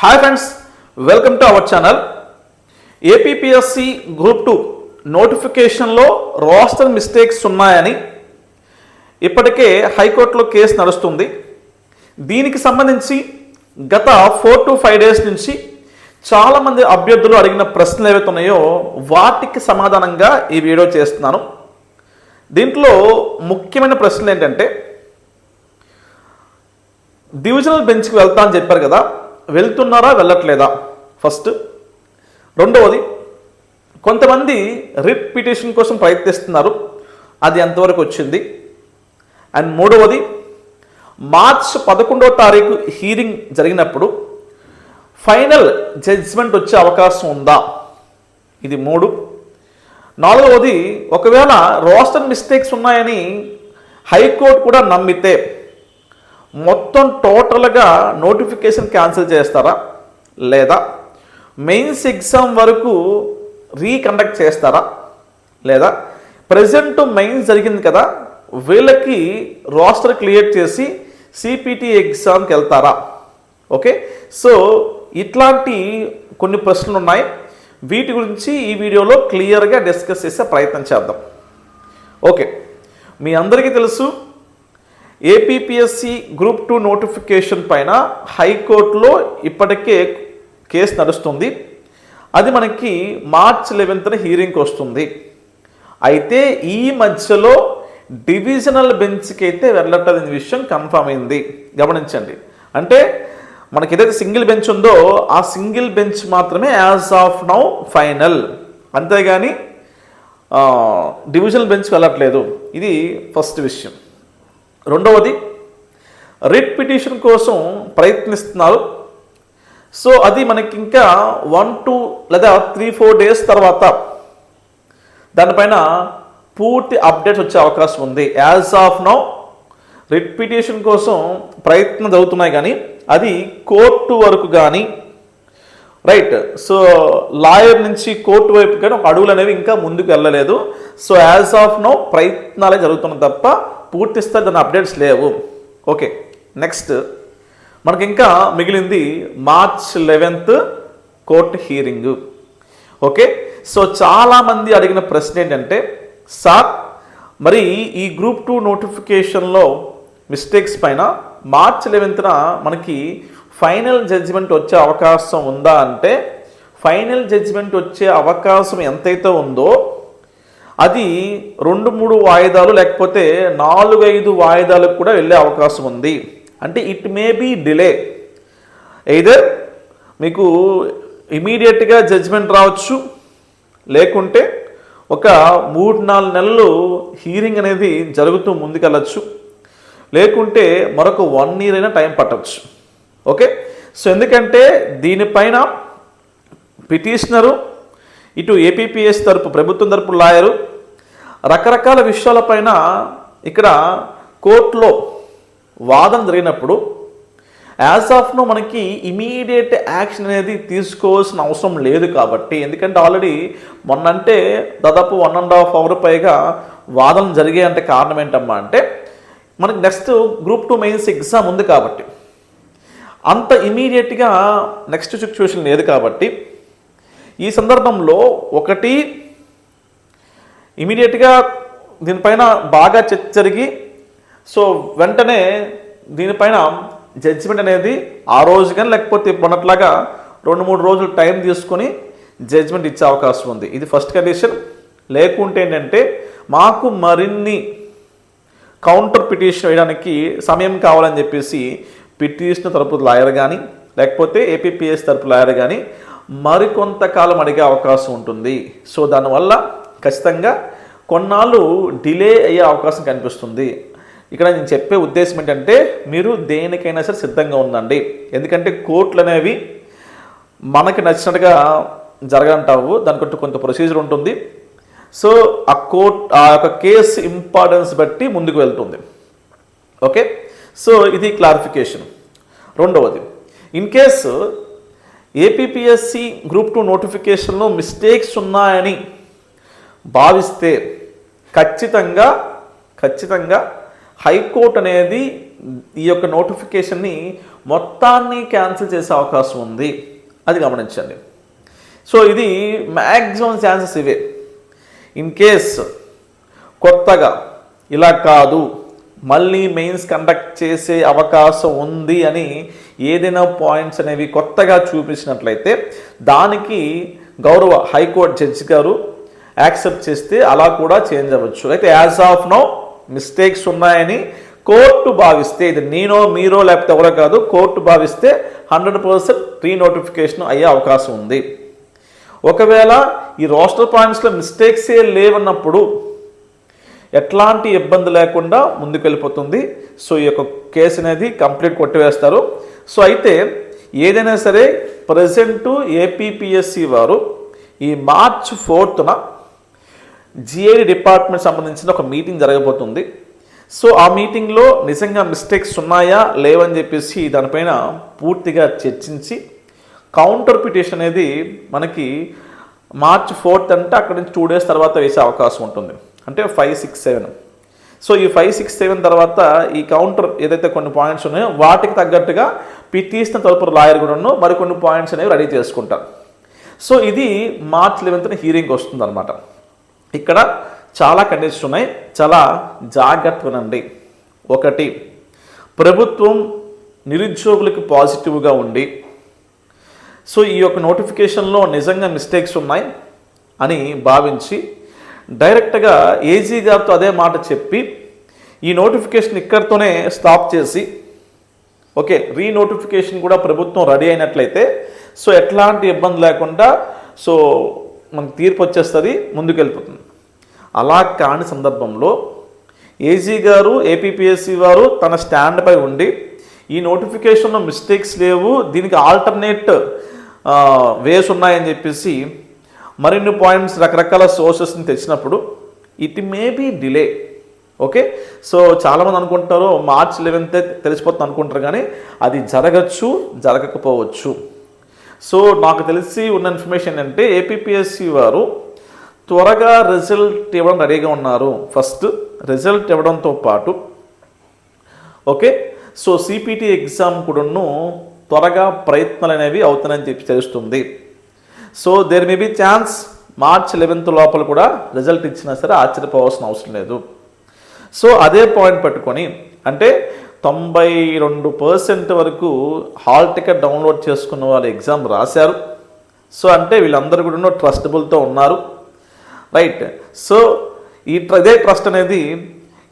Hi friends welcome to our channel. APPSC group two నోటిఫికేషన్లో roster mistakes ఉన్నాయని ఇప్పటికే హైకోర్టులో కేసు నడుస్తుంది. దీనికి సంబంధించి గత ఫోర్ టు ఫైవ్ డేస్ నుంచి చాలామంది అభ్యర్థులు అడిగిన ప్రశ్నలు ఏవైతే ఉన్నాయో వాటికి సమాధానంగా ఈ వీడియో చేస్తున్నాను. దీంట్లో ముఖ్యమైన ప్రశ్నలు ఏంటంటే డివిజనల్ బెంచ్కి వెళ్తా అని చెప్పారు కదా వెళ్తున్నారా వెళ్ళట్లేదా? ఫస్ట్ రెండవది కొంతమంది రిట్ పిటిషన్ కోసం ప్రయత్నిస్తున్నారు. అది ఎంతవరకు వచ్చింది? అండ్ మూడవది మార్చ్ పదకొండవ తారీఖు హీరింగ్ జరిగినప్పుడు ఫైనల్ జడ్జ్మెంట్ వచ్చే అవకాశం ఉందా? ఇది మూడు. నాలుగవది ఒకవేళ రోస్టర్ మిస్టేక్స్ ఉన్నాయని హైకోర్టు కూడా నమ్మితే మొత్తం టోటల్గా నోటిఫికేషన్ క్యాన్సిల్ చేస్తారా? లేదా మెయిన్స్ ఎగ్జామ్ వరకు రీకండక్ట్ చేస్తారా? లేదా ప్రజెంట్ మెయిన్స్ జరిగింది కదా వీళ్ళకి రోస్టర్ క్లియర్ చేసి సిపిటి ఎగ్జామ్కి వెళ్తారా? ఓకే సో ఇట్లాంటి కొన్ని ప్రశ్నలు ఉన్నాయి. వీటి గురించి ఈ వీడియోలో క్లియర్గా డిస్కస్ చేసే ప్రయత్నం చేద్దాం. ఓకే మీ అందరికీ తెలుసు ఏపీపీఎస్సి గ్రూప్ టూ నోటిఫికేషన్ పైన హైకోర్టులో ఇప్పటికే కేసు నడుస్తుంది. అది మనకి మార్చ్ లెవెన్త్న హీరింగ్కి వస్తుంది. అయితే ఈ మధ్యలో డివిజనల్ బెంచ్కి అయితే వెళ్ళటది విషయం కన్ఫర్మ్ అయింది. గమనించండి. అంటే మనకి ఏదైతే సింగిల్ బెంచ్ ఉందో ఆ సింగిల్ బెంచ్ మాత్రమే యాజ్ ఆఫ్ నౌ ఫైనల్. అంతేగాని డివిజనల్ బెంచ్కి వెళ్ళట్లేదు. ఇది ఫస్ట్ విషయం. రెండవది రిట్ పిటిషన్ కోసం ప్రయత్నిస్తున్నారు. సో అది మనకి ఇంకా వన్ టూ లేదా త్రీ ఫోర్ డేస్ తర్వాత దానిపైన పూర్తి అప్డేట్స్ వచ్చే అవకాశం ఉంది. As of now writ petition కోసం ప్రయత్నం జరుగుతున్నాయి కానీ అది కోర్టు వరకు కానీ రైట్ సో లాయర్ నుంచి కోర్టు వైపు కానీ ఒక అడుగులు అనేవి ఇంకా ముందుకు వెళ్ళలేదు. సో యాజ్ ఆఫ్ నో ప్రయత్నాలే జరుగుతున్నాయి తప్ప పూర్తి స్థాయి దాని అప్డేట్స్ లేవు. Okay next. మనకి ఇంకా మిగిలింది March eleventh court hearing. Okay so చాలామంది అడిగిన ప్రశ్న ఏంటంటే సార్ మరి ఈ గ్రూప్ టూ నోటిఫికేషన్లో మిస్టేక్స్ పైన మార్చ్ లెవెన్త్న మనకి ఫైనల్ జడ్జిమెంట్ వచ్చే అవకాశం ఉందా అంటే ఫైనల్ జడ్జిమెంట్ వచ్చే అవకాశం ఎంతైతే ఉందో అది రెండు మూడు వాయిదాలు లేకపోతే నాలుగు ఐదు వాయిదాలకు కూడా వెళ్ళే అవకాశం ఉంది. అంటే it may be delay either మీకు ఇమీడియట్గా జడ్జ్మెంట్ రావచ్చు. లేకుంటే ఒక మూడు నాలుగు నెలలు హీరింగ్ అనేది జరుగుతూ ముందుకెళ్ళచ్చు. లేకుంటే మరొక వన్ ఇయర్ అయినా టైం పట్టవచ్చు ఓకే సో ఎందుకంటే దీనిపైన పిటిషనరు ఇటు ఏపీపీఎస్ తరపు ప్రభుత్వం తరపు లాయరు రకరకాల విషయాలపైన ఇక్కడ కోర్టులో వాదన జరిగినప్పుడు యాజ్ ఆఫ్ నో మనకి ఇమీడియట్ యాక్షన్ అనేది తీసుకోవాల్సిన అవసరం లేదు కాబట్టి ఎందుకంటే ఆల్రెడీ మొన్నంటే దాదాపు వన్ అండ్ హాఫ్ అవర్ పైగా వాదన జరిగే అంటే కారణం ఏంటమ్మా అంటే మనకి next group two mains exam ఉంది కాబట్టి అంత ఇమీడియట్గా నెక్స్ట్ సిచ్యువేషన్ లేదు కాబట్టి ఈ సందర్భంలో ఒకటి ఇమీడియట్గా దీనిపైన బాగా చర్చ జరిగి సో వెంటనే దీనిపైన జడ్జిమెంట్ అనేది ఆ రోజు కానీ లేకపోతే మొన్నట్లాగా రెండు మూడు రోజులు టైం తీసుకొని జడ్జిమెంట్ ఇచ్చే అవకాశం ఉంది. ఇది ఫస్ట్ కండిషన్ లేకుంటే ఏంటంటే మాకు మరిన్ని కౌంటర్ పిటిషన్ వేయడానికి సమయం కావాలని చెప్పేసి పిటిషన్ తరపు లాయర్ కానీ లేకపోతే ఏపీపీఎస్ తరపు లాయర్ కానీ మరికొంతకాలం అడిగే అవకాశం ఉంటుంది. సో దానివల్ల ఖచ్చితంగా కొన్నాళ్ళు డిలే అయ్యే అవకాశం కనిపిస్తుంది. ఇక్కడ నేను చెప్పే ఉద్దేశం ఏంటంటే మీరు దేనికైనా సరే సిద్ధంగా ఉండండి. ఎందుకంటే కోర్టులు అనేవి మనకి నచ్చినట్టుగా జరగంటావు దానికంటూ కొంత ప్రొసీజర్ ఉంటుంది. సో ఆ కోర్ట్ ఆ యొక్క కేసు ఇంపార్టెన్స్ బట్టి ముందుకు వెళ్తుంది. ఓకే? సో ఇది క్లారిఫికేషన్ రెండవది in case APPSC group two నోటిఫికేషన్లో మిస్టేక్స్ ఉన్నాయని భావిస్తే ఖచ్చితంగా ఖచ్చితంగా హైకోర్టు అనేది ఈ యొక్క నోటిఫికేషన్ని మొత్తాన్ని క్యాన్సిల్ చేసే అవకాశం ఉంది. అది గమనించండి. సో ఇది మ్యాక్సిమం ఛాన్సెస్ ఇవే. ఇన్ కేస్ కొత్తగా ఇలా కాదు మళ్ళీ మెయిన్స్ కండక్ట్ చేసే అవకాశం ఉంది అని ఏదైనా పాయింట్స్ అనేవి కొత్తగా చూపించినట్లయితే దానికి గౌరవ హైకోర్టు జడ్జి గారు యాక్సెప్ట్ చేస్తే అలా కూడా చేంజ్ అవ్వచ్చు. అయితే యాజ్ ఆఫ్ నో మిస్టేక్స్ ఉన్నాయని కోర్టు భావిస్తే ఇది నేనో మీరో లేకపోతే ఎవరో కాదు కోర్టు భావిస్తే హండ్రెడ్ పర్సెంట్ రీనోటిఫికేషన్ అయ్యే అవకాశం ఉంది. ఒకవేళ ఈ రోస్టర్ పాయింట్స్లో మిస్టేక్సే లేవన్నప్పుడు ఎట్లాంటి ఇబ్బంది లేకుండా ముందుకెళ్ళిపోతుంది. సో ఈ యొక్క కేసు అనేది కంప్లీట్ కొట్టివేస్తారు. సో అయితే ఏదైనా సరే ప్రజెంటు ఏపీపీఎస్సి వారు ఈ మార్చ్ ఫోర్త్న జిఐడి డిపార్ట్మెంట్ సంబంధించిన ఒక మీటింగ్ జరగబోతుంది. సో ఆ మీటింగ్లో నిజంగా మిస్టేక్స్ ఉన్నాయా? లేవని చెప్పేసి దానిపైన పూర్తిగా చర్చించి కౌంటర్ పిటిషన్ అనేది మనకి మార్చ్ ఫోర్త్ అంటే అక్కడి నుంచి టూ డేస్ తర్వాత వేసే అవకాశం ఉంటుంది. అంటే ఫైవ్ సిక్స్ సెవెన్. సో ఈ ఫైవ్ సిక్స్ సెవెన్ తర్వాత ఈ కౌంటర్ ఏదైతే కొన్ని పాయింట్స్ ఉన్నాయో వాటికి తగ్గట్టుగా పి తీసిన తలుపు లాయర్ కూడా మరికొన్ని పాయింట్స్ అనేవి రెడీ చేసుకుంటారు. సో ఇది మార్చ్ లెవెన్త్న హీరింగ్ వస్తుంది అనమాట ఇక్కడ చాలా కండిషన్స్ ఉన్నాయి. చాలా జాగ్రత్త వినండి ఒకటి ప్రభుత్వం నిరుద్యోగులకు పాజిటివ్గా ఉండి సో ఈ యొక్క నోటిఫికేషన్లో నిజంగా మిస్టేక్స్ ఉన్నాయి అని భావించి డైరెక్ట్గా ఏజీ గారితో అదే మాట చెప్పి ఈ నోటిఫికేషన్ ఇక్కడితోనే స్టాప్ చేసి ఓకే రీ నోటిఫికేషన్ కూడా ప్రభుత్వం రెడీ అయినట్లయితే సో ఎట్లాంటి ఇబ్బంది లేకుండా సో మనకు తీర్పు వచ్చేస్తుంది ముందుకెళ్ళిపోతుంది. అలా కాని సందర్భంలో ఏజీ గారు ఏపీపీఎస్సీ వారు తన స్టాండ్పై ఉండి ఈ నోటిఫికేషన్లో మిస్టేక్స్ లేవు దీనికి ఆల్టర్నేట్ వేస్ ఉన్నాయని చెప్పేసి మరిన్ని పాయింట్స్ రకరకాల సోర్సెస్ని తెచ్చినప్పుడు it may be delay okay so చాలామంది అనుకుంటారు మార్చ్ లెవెన్తే తెలిసిపోతుంది అనుకుంటారు కానీ అది జరగచ్చు జరగకపోవచ్చు. సో నాకు తెలిసి ఉన్న ఇన్ఫర్మేషన్ అంటే ఏపీఎస్సి వారు త్వరగా రిజల్ట్ ఇవ్వడం రెడీగా ఉన్నారు. ఫస్ట్ రిజల్ట్ ఇవ్వడంతో పాటు ఓకే సో సిపిటి ఎగ్జామ్ కూడాను త్వరగా ప్రయత్నాలు అనేవి అవుతానని చెప్పి తెలుస్తుంది. So there may be chance March eleventh లోపల కూడా రిజల్ట్ ఇచ్చినా సరే ఆశ్చర్యపోవాల్సిన అవసరం లేదు. సో అదే పాయింట్ పట్టుకొని అంటే తొంభై రెండు పర్సెంట్ వరకు హాల్ టికెట్ డౌన్లోడ్ చేసుకున్న వాళ్ళు ఎగ్జామ్ రాశారు. సో అంటే వీళ్ళందరూ కూడా ట్రస్టబుల్తో ఉన్నారు. రైట్ సో ఈ ఇదే ట్రస్ట్ అనేది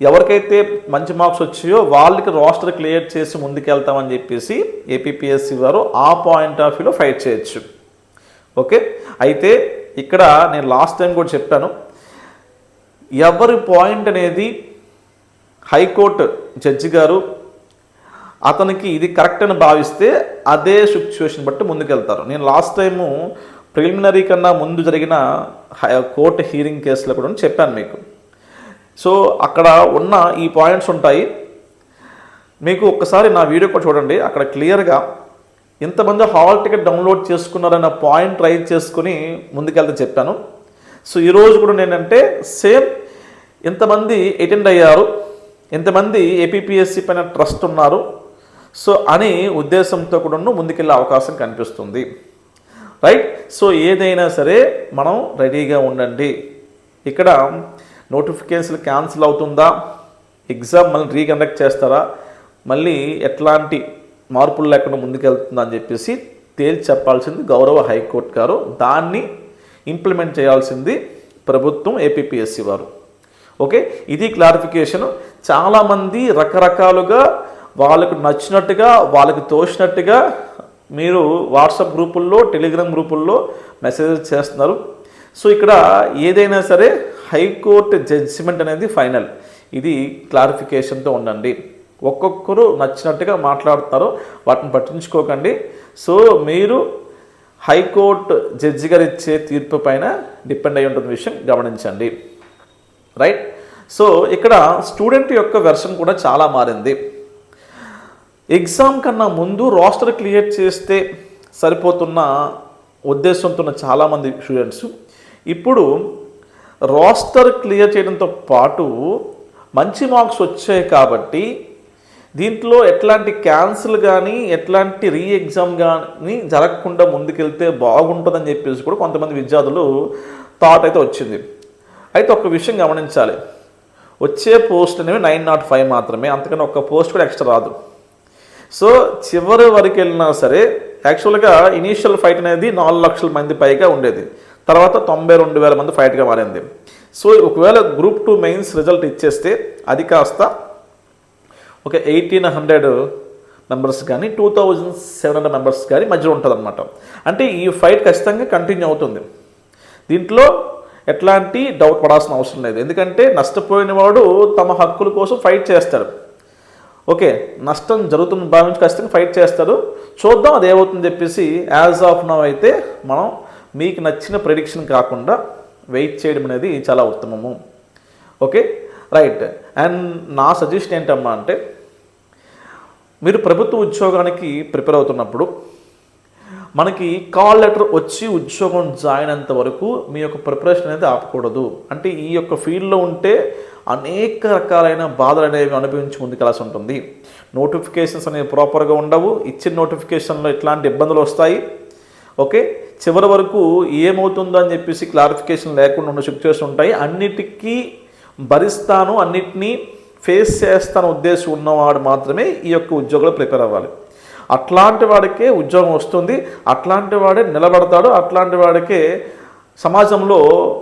ఎవరికైతే మంచి మార్క్స్ వచ్చాయో వాళ్ళకి రోస్టర్ క్లియర్ చేసి ముందుకెళ్తామని చెప్పేసి ఏపీపీఎస్సీ వారు ఆ పాయింట్ ఆఫ్ వ్యూలో ఫైట్ చేయొచ్చు. ఓకే? అయితే ఇక్కడ నేను లాస్ట్ టైం కూడా చెప్పాను. ఎవరి పాయింట్ అనేది హైకోర్టు జడ్జి గారు అతనికి ఇది కరెక్ట్ అని భావిస్తే అదే సిచ్యువేషన్ బట్టి ముందుకెళ్తారు. నేను లాస్ట్ టైము ప్రిలిమినరీ కన్నా ముందు జరిగిన హై- కోర్టు హీరింగ్ కేసులో కూడా చెప్పాను మీకు. సో అక్కడ ఉన్న ఈ పాయింట్స్ ఉంటాయి. మీకు ఒక్కసారి నా వీడియో కూడా చూడండి. అక్కడ క్లియర్గా ఇంతమంది హాల్ టికెట్ డౌన్లోడ్ చేసుకున్నారన్న పాయింట్ రైజ్ చేసుకుని ముందుకెళ్తే చెప్పాను. సో ఈరోజు కూడా నేనంటే సేమ్ ఎంతమంది అటెండ్ అయ్యారు ఎంతమంది ఏపీపీఎస్సి పైన ట్రస్ట్ ఉన్నారు. సో అని ఉద్దేశంతో కూడా ముందుకెళ్ళే అవకాశం కనిపిస్తుంది. రైట్? సో ఏదైనా సరే మనం రెడీగా ఉండండి. ఇక్కడ నోటిఫికేషన్ క్యాన్సిల్ అవుతుందా? ఎగ్జామ్ మళ్ళీ రీకండక్ట్ చేస్తారా? మళ్ళీ ఎట్లాంటి మార్పులు లేకుండా ముందుకెళ్తుందని చెప్పేసి తేల్చి చెప్పాల్సింది గౌరవ హైకోర్టు గారు. దాన్ని ఇంప్లిమెంట్ చేయాల్సింది ప్రభుత్వం ఏపీఎస్సి వారు. ఓకే? ఇది క్లారిఫికేషన్. చాలామంది రకరకాలుగా వాళ్ళకు నచ్చినట్టుగా వాళ్ళకి తోచినట్టుగా మీరు వాట్సాప్ గ్రూపుల్లో టెలిగ్రామ్ గ్రూపుల్లో మెసేజెస్ చేస్తున్నారు. సో ఇక్కడ ఏదైనా సరే హైకోర్టు జడ్జిమెంట్ అనేది ఫైనల్. ఇది క్లారిఫికేషన్తో ఉండండి. ఒక్కొక్కరు నచ్చినట్టుగా మాట్లాడతారు. వాటిని పట్టించుకోకండి. సో మీరు హైకోర్టు జడ్జి గారు ఇచ్చే తీర్పు పైన డిపెండ్ అయి ఉంటుంది విషయం గమనించండి. రైట్? సో ఇక్కడ స్టూడెంట్ యొక్క వెర్షన్ కూడా చాలా మారింది. ఎగ్జామ్ కన్నా ముందు రోస్టర్ క్లియర్ చేస్తే సరిపోతున్న ఉద్దేశంతో ఉన్న చాలామంది స్టూడెంట్స్. ఇప్పుడు రోస్టర్ క్లియర్ చేయడంతో పాటు మంచి మార్క్స్ వచ్చాయి కాబట్టి దీంట్లో ఎట్లాంటి క్యాన్సిల్ కానీ ఎట్లాంటి రీ ఎగ్జామ్ కానీ జరగకుండా ముందుకెళ్తే బాగుంటుందని చెప్పేసి కూడా కొంతమంది విద్యార్థులు థాట్ అయితే వచ్చింది. అయితే ఒక విషయం గమనించాలి. వచ్చే పోస్ట్ అనేవి నైన్ నాట్ ఫైవ్ మాత్రమే అంతకన్నా ఒక్క పోస్ట్ కూడా ఎక్స్ట్రా రాదు. సో చివరి వరకు వెళ్ళినా సరే యాక్చువల్గా ఇనీషియల్ ఫైట్ అనేది నాలుగు లక్షల మంది పైగా ఉండేది. తర్వాత తొంభై రెండు వేల మంది ఫైట్గా మారింది. సో ఒకవేళ గ్రూప్ టూ మెయిన్స్ రిజల్ట్ ఇచ్చేస్తే అది కాస్త ఒక ఎయిటీన్ హండ్రెడ్ మెంబర్స్ కానీ two thousand seven hundred members కానీ మధ్యలో ఉంటుందన్నమాట. అంటే ఈ ఫైట్ ఖచ్చితంగా కంటిన్యూ అవుతుంది. దీంట్లో ఎట్లాంటి డౌట్ పడాల్సిన అవసరం లేదు. ఎందుకంటే నష్టపోయిన వాడు తమ హక్కుల కోసం ఫైట్ చేస్తాడు. ఓకే నష్టం జరుగుతుంది భావించి ఖచ్చితంగా ఫైట్ చేస్తారు చూద్దాం అది ఏమవుతుందని చెప్పేసి యాజ్ ఆఫ్ నవ్ అయితే మనం మీకు నచ్చిన ప్రిడిక్షన్ కాకుండా వెయిట్ చేయడం అనేది చాలా ఉత్తమము. Okay right. అండ్ నా సజెషన్ ఏంటమ్మా అంటే మీరు ప్రభుత్వ ఉద్యోగానికి ప్రిపేర్ అవుతున్నప్పుడు మనకి కాల్ లెటర్ వచ్చి ఉద్యోగం జాయిన్ అయ్యేంత వరకు మీ యొక్క ప్రిపరేషన్ అనేది ఆపకూడదు. అంటే ఈ యొక్క ఫీల్డ్లో ఉంటే అనేక రకాలైన బాధలు అనేవి అనుభవించి ముందుకెళ్ళాల్సి ఉంటుంది. నోటిఫికేషన్స్ అనేవి ప్రాపర్గా ఉండవు. ఇచ్చిన నోటిఫికేషన్లో ఇట్లాంటి ఇబ్బందులు వస్తాయి? ఓకే? చివరి వరకు ఏమవుతుందో అని చెప్పేసి క్లారిఫికేషన్ లేకుండా ఉన్న సిచ్యువేషన్ ఉంటాయి. అన్నిటికీ భరిస్తాను. అన్నిటినీ ఫేస్ చేస్తాను ఉద్దేశం ఉన్నవాడు మాత్రమే ఈ యొక్క ఉద్యోగంలో ప్రిపేర్ అవ్వాలి. అట్లాంటి వాడికే ఉద్యోగం వస్తుంది అట్లాంటి వాడే నిలబడతాడు అట్లాంటి వాడికే సమాజంలో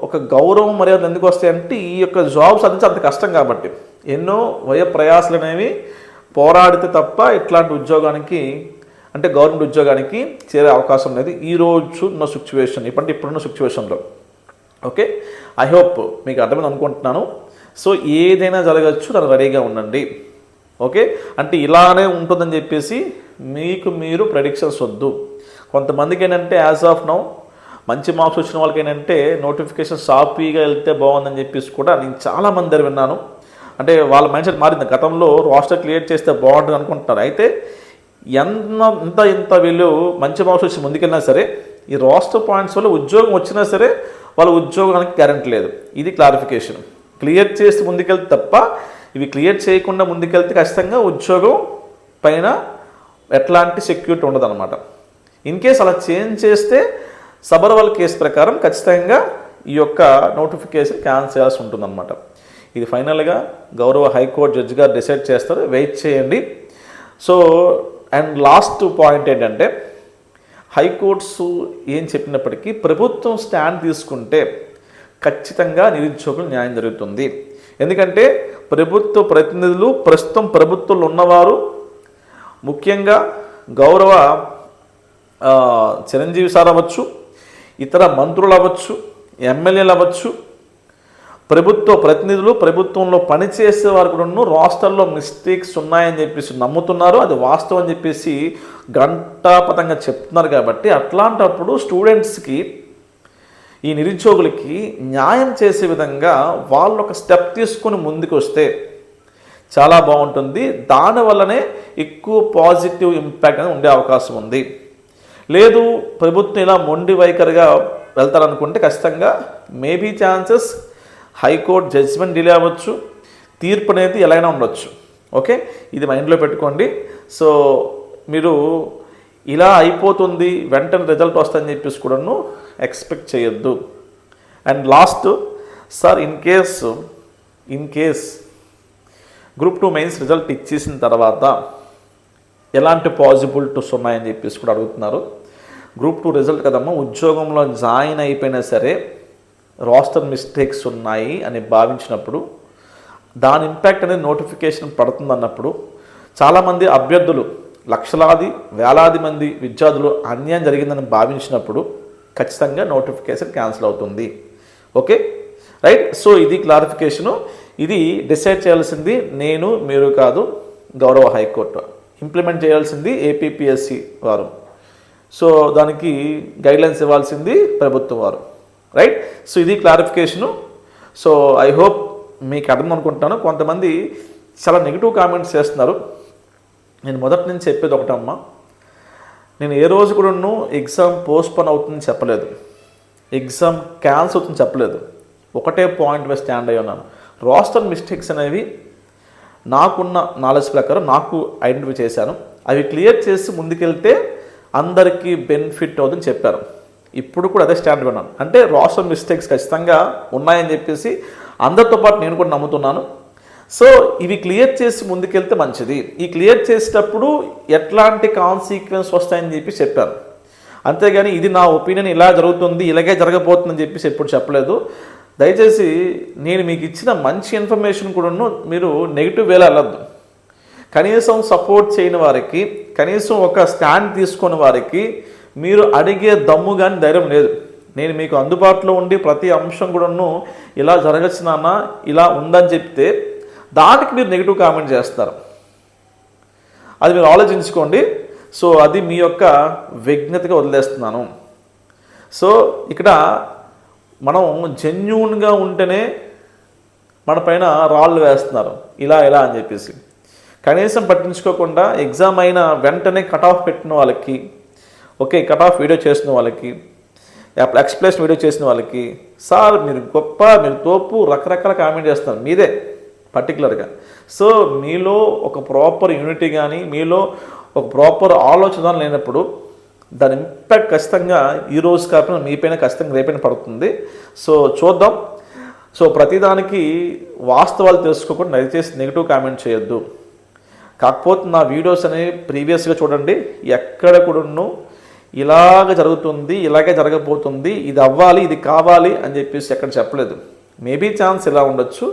ఒక గౌరవం మర్యాద ఎందుకు వస్తాయంటే ఈ యొక్క జాబ్స్ అందించి అంత కష్టం కాబట్టి. ఎన్నో వయ ప్రయాసాలు అనేవి పోరాడితే తప్ప ఇట్లాంటి ఉద్యోగానికి అంటే గవర్నమెంట్ ఉద్యోగానికి చేరే అవకాశం లేదు. ఈ ఉన్న సిచ్యువేషన్ ఇప్పుడు ఇప్పుడున్న సిచ్యువేషన్లో ఓకే ఐ హోప్ మీకు అర్థమైంది అనుకుంటున్నాను. సో ఏదైనా జరగచ్చు దాన్ని రెడీగా ఉండండి. ఓకే? అంటే ఇలానే ఉంటుందని చెప్పేసి మీకు మీరు ప్రెడిక్షన్స్ వద్దు. కొంతమందికి ఏంటంటే యాజ్ ఆఫ్ నౌ మంచి మార్క్స్ వచ్చిన వాళ్ళకి ఏంటంటే నోటిఫికేషన్ సాఫీగా వెళ్తే బాగుందని చెప్పేసి కూడా నేను చాలామంది దగ్గర విన్నాను. అంటే వాళ్ళ మైండ్ సెట్ మారింది. గతంలో రోస్టర్ క్లియర్ చేస్తే బాగుంటుంది అనుకుంటున్నారు. అయితే ఎంత ఇంత ఇంత వీళ్ళు మంచి మార్క్స్ వచ్చి ముందుకెళ్ళినా సరే ఈ రోస్టర్ పాయింట్స్ వల్ల ఉద్యోగం వచ్చినా సరే వాళ్ళ ఉద్యోగానికి గ్యారంటీ లేదు. ఇది క్లారిఫికేషన్ క్లియర్ చేసి ముందుకెళ్తే తప్ప ఇవి క్లియర్ చేయకుండా ముందుకెళ్తే ఖచ్చితంగా ఉద్యోగం పైన ఎట్లాంటి సెక్యూరిటీ ఉండదన్నమాట. ఇన్ కేస్ అలా చేంజ్ చేస్తే సబర్వల్ కేసు ప్రకారం ఖచ్చితంగా ఈ యొక్క నోటిఫికేషన్ క్యాన్సిల్ చేయాల్సి ఉంటుందన్నమాట. ఇది ఫైనల్గా గౌరవ హైకోర్టు జడ్జి గారు డిసైడ్ చేస్తారు. వెయిట్ చేయండి. సో అండ్ లాస్ట్ పాయింట్ ఏంటంటే హైకోర్ట్స్ ఏం చెప్పినప్పటికీ ప్రభుత్వం స్టాండ్ తీసుకుంటే ఖచ్చితంగా నిరుద్యోగులు న్యాయం జరుగుతుంది. ఎందుకంటే ప్రభుత్వ ప్రతినిధులు ప్రస్తుతం ప్రభుత్వంలో ఉన్నవారు ముఖ్యంగా గౌరవ చిరంజీవి సార్ అవ్వచ్చు ఇతర మంత్రులు అవ్వచ్చు ఎమ్మెల్యేలు అవ్వచ్చు ప్రభుత్వ ప్రతినిధులు ప్రభుత్వంలో పనిచేసే వారు కూడా రాష్ట్రంలో మిస్టేక్స్ ఉన్నాయని చెప్పేసి నమ్ముతున్నారు. అది వాస్తవం అని చెప్పేసి గంటాపతంగా చెప్తున్నారు కాబట్టి అట్లాంటప్పుడు స్టూడెంట్స్కి ఈ నిరుద్యోగులకి న్యాయం చేసే విధంగా వాళ్ళు ఒక స్టెప్ తీసుకొని ముందుకు వస్తే చాలా బాగుంటుంది. దానివల్లనే ఎక్కువ పాజిటివ్ ఇంపాక్ట్ అనేది ఉండే అవకాశం ఉంది. లేదు ప్రభుత్వం ఇలా మొండి వైఖరిగా వెళ్తారనుకుంటే ఖచ్చితంగా maybe chances high court judgement delay అవ్వచ్చు. తీర్పు అనేది ఎలా అయినా ఉండొచ్చు. ఓకే ఇది మైండ్లో పెట్టుకోండి. సో మీరు ఇలా అయిపోతుంది వెంటనే రిజల్ట్ వస్తుందని చెప్పేసి కూడాను ఎక్స్పెక్ట్ చేయొద్దు. And last sir in case in case group two mains result ఇచ్చేసిన తర్వాత ఎలాంటి పాజిబిలిటీస్ ఉన్నాయని చెప్పేసి కూడా అడుగుతున్నారు. గ్రూప్ టూ రిజల్ట్ కదమ్మా ఉద్యోగంలో జాయిన్ అయిపోయినా సరే రాస్టర్ మిస్టేక్స్ ఉన్నాయి అని భావించినప్పుడు దాని ఇంపాక్ట్ అనేది నోటిఫికేషన్ పడుతుంది అన్నప్పుడు చాలామంది అభ్యర్థులు లక్షలాది వేలాది మంది విద్యార్థులు అన్యాయం జరిగిందని భావించినప్పుడు ఖచ్చితంగా నోటిఫికేషన్ క్యాన్సిల్ అవుతుంది. ఓకే? రైట్? సో ఇది క్లారిఫికేషను. ఇది డిసైడ్ చేయాల్సింది నేను మీరు కాదు గౌరవ హైకోర్టు. ఇంప్లిమెంట్ చేయాల్సింది ఏపీపీఎస్సి వారు. సో దానికి గైడ్లైన్స్ ఇవ్వాల్సింది ప్రభుత్వం వారు. రైట్? సో ఇది క్లారిఫికేషను. సో ఐ హోప్ మీకు అర్థం అనుకుంటున్నాను కొంతమంది చాలా నెగిటివ్ కామెంట్స్ చేస్తున్నారు. నేను మొదటి నుంచి చెప్పేది ఒకటమ్మా. నేను ఏ రోజు కూడా ఎగ్జామ్ పోస్ట్పోన్ అవుతుందని చెప్పలేదు. ఎగ్జామ్ క్యాన్సిల్ అవుతుందని చెప్పలేదు. ఒకటే పాయింట్ మీద స్టాండ్ అయి ఉన్నాను. రాస్టర్ మిస్టేక్స్ అనేవి నాకున్న నాలెడ్జ్ ప్రకారం నాకు ఐడెంటిఫై చేశాను అవి క్లియర్ చేసి ముందుకెళ్తే అందరికీ బెనిఫిట్ అవుతుందని చెప్పారు. ఇప్పుడు కూడా అదే స్టాండ్ ఉన్నాను. అంటే రాషన్ మిస్టేక్స్ ఖచ్చితంగా ఉన్నాయని చెప్పేసి అందరితో పాటు నేను కూడా నమ్ముతున్నాను. సో ఇవి క్లియర్ చేసి ముందుకెళ్తే మంచిది. ఈ క్లియర్ చేసేటప్పుడు ఎట్లాంటి కాన్సిక్వెన్స్ వస్తాయని చెప్పి చెప్పారు అంతేగాని ఇది నా ఒపీనియన్ ఇలా జరుగుతుంది ఇలాగే జరగబోతుందని చెప్పేసి ఎప్పుడు చెప్పలేదు. దయచేసి నేను మీకు ఇచ్చిన మంచి ఇన్ఫర్మేషన్ కూడాను మీరు నెగిటివ్ వేలో వెళ్ళద్దు. కనీసం సపోర్ట్ చేయని వారికి కనీసం ఒక స్టాండ్ తీసుకుని వారికి మీరు అడిగే దమ్ము కానీ ధైర్యం లేదు. నేను మీకు అందుబాటులో ఉండి ప్రతి అంశం కూడాను ఇలా జరగచ్చు నాన్న ఇలా ఉందని చెప్తే దానికి మీరు నెగిటివ్ కామెంట్ చేస్తారు. అది మీరు ఆలోచించుకోండి. సో అది మీ యొక్క విజ్ఞతగా వదిలేస్తున్నాను. సో ఇక్కడ మనం జెన్యున్గా ఉంటేనే మన పైన రాళ్ళు వేస్తున్నారు. ఇలా ఇలా అని చెప్పేసి. కనీసం పట్టించుకోకుండా ఎగ్జామ్ అయిన వెంటనే కట్ ఆఫ్ పెట్టిన వాళ్ళకి ఓకే కట్ ఆఫ్ వీడియో చేసిన వాళ్ళకి ఎక్స్ప్లెనేషన్ వీడియో చేసిన వాళ్ళకి సార్ మీరు గొప్ప మీరు తోపు రకరకాల కామెంట్ చేస్తారు మీదే. పర్టికులర్గా సో మీలో ఒక ప్రాపర్ యూనిటీ కానీ మీలో ఒక ప్రాపర్ ఆలోచన లేనప్పుడు దాని ఇంపాక్ట్ ఖచ్చితంగా ఈ రోజు కాకుండా మీపైన ఖచ్చితంగా రేపైన పడుతుంది. సో చూద్దాం. సో ప్రతిదానికి వాస్తవాలు తెలుసుకోకుండా దయచేసి నెగిటివ్ కామెంట్ చేయొద్దు. కాకపోతే నా వీడియోస్ అనేవి ప్రీవియస్గా చూడండి. ఎక్కడ కూడాను ఇలాగ జరుగుతుంది ఇలాగే జరగబోతుంది ఇది అవ్వాలి ఇది కావాలి అని చెప్పేసి ఎక్కడ చెప్పలేదు. మేబీ ఛాన్స్ ఇలా ఉండొచ్చు.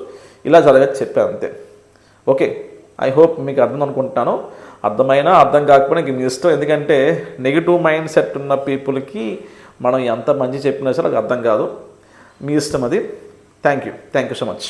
ఇలా జరగచ్చు చెప్పాను అంతే ఓకే ఐ హోప్ మీకు అర్థం అనుకుంటాను అర్థమైనా అర్థం కాకపోయినా ఇంక మీ ఇష్టం. ఎందుకంటే నెగిటివ్ మైండ్ సెట్ ఉన్న పీపుల్కి మనం ఎంత మంచి చెప్పినా సరే అది అర్థం కాదు. మీ ఇష్టం అది. Thank you thank you so much